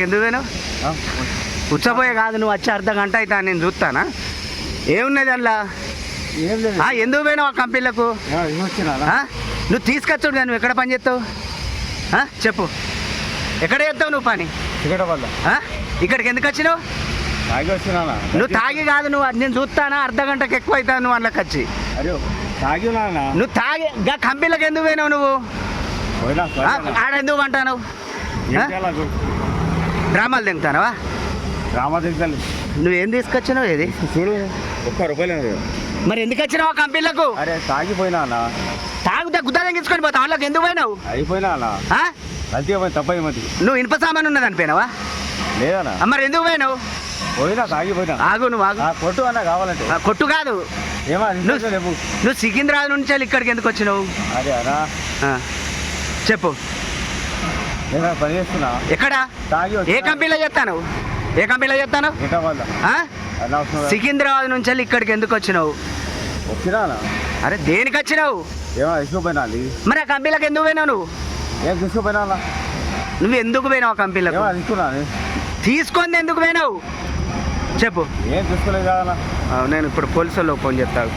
ఎందుకు పోయినావు? ఉచ్చపోయే కాదు నువ్వు వచ్చి అర్ధ గంట అవుతా నేను చూస్తానా? ఏమున్నది అందులో? ఎందుకు పోయినావు ఆ కంపెనీలకు? నువ్వు తీసుకొచ్చాడు నువ్వు ఎక్కడ పని చేస్తావు? చెప్పు. ఎక్కడ చేస్తావు నువ్వు పని? ఇక్కడికి ఎందుకు వచ్చినావు? నువ్వు తాగి కాదు నువ్వు నేను చూస్తానా? అర్ధ గంటకు ఎక్కువ అవుతావు నువ్వు అందులోకి వచ్చి. నువ్వు తాగి గా కంపెనీలకు ఎందుకు పోయినావు నువ్వు? ఆడ ఎందుకు అంటావు డ్రామాలు తింటానవా రామా దిగుతాను నువ్వేం తీసుకొచ్చినావు ఏది చూడు ఒక్క రూపాయలు మరి ఎందుకు వచ్చినావు కంపెనీలకు? అరే తాగిపోయినా అన్న. తాగుతా గుద్దా తెగించుకొని పోతావు? వాళ్ళకి ఎందుకు పోయినావు? అయిపోయినా అన్న? గల్తీగా పోయి తప్పైంది నువ్వు ఇనుప సామాన్ ఉన్నది అనిపోయినావా లేదన్నా మరి ఎందుకు పోయినావు? పోయినా తాగిపోయినా. ఆగు నువ్వు ఆగు. ఆ, కొట్టు అన్న కావాలంటే. కొట్టు కాదు. ఏమా నువ్వు సికింద్రాబాద్ నుంచి ఇక్కడికి ఎందుకు వచ్చినావు? అరే అన్నా. చెప్పు. పని చేస్తున్నా? ఎక్కడ? తాగి ఏ కంపెనీలో చెప్తాను ఏ కంపెనీలో చెప్తాను సికింద్రాబాద్ నుంచి వెళ్ళి ఇక్కడికి ఎందుకు వచ్చినావు? వచ్చినా అరే దేనికి వచ్చినావు? తీసుకుపోయినా మరి ఆ కంపెనీలకు ఎందుకు పోయినావు నువ్వు? ఏం తీసుకుపోయినా నువ్వు ఎందుకు పోయినావు ఆ కంపెనీలకు. తీసుకొని ఎందుకు పోయినావు? చెప్పు. ఏం తీసుకోలేదు నేను ఇప్పుడు పోలీసుల్లో ఫోన్ చెప్తాను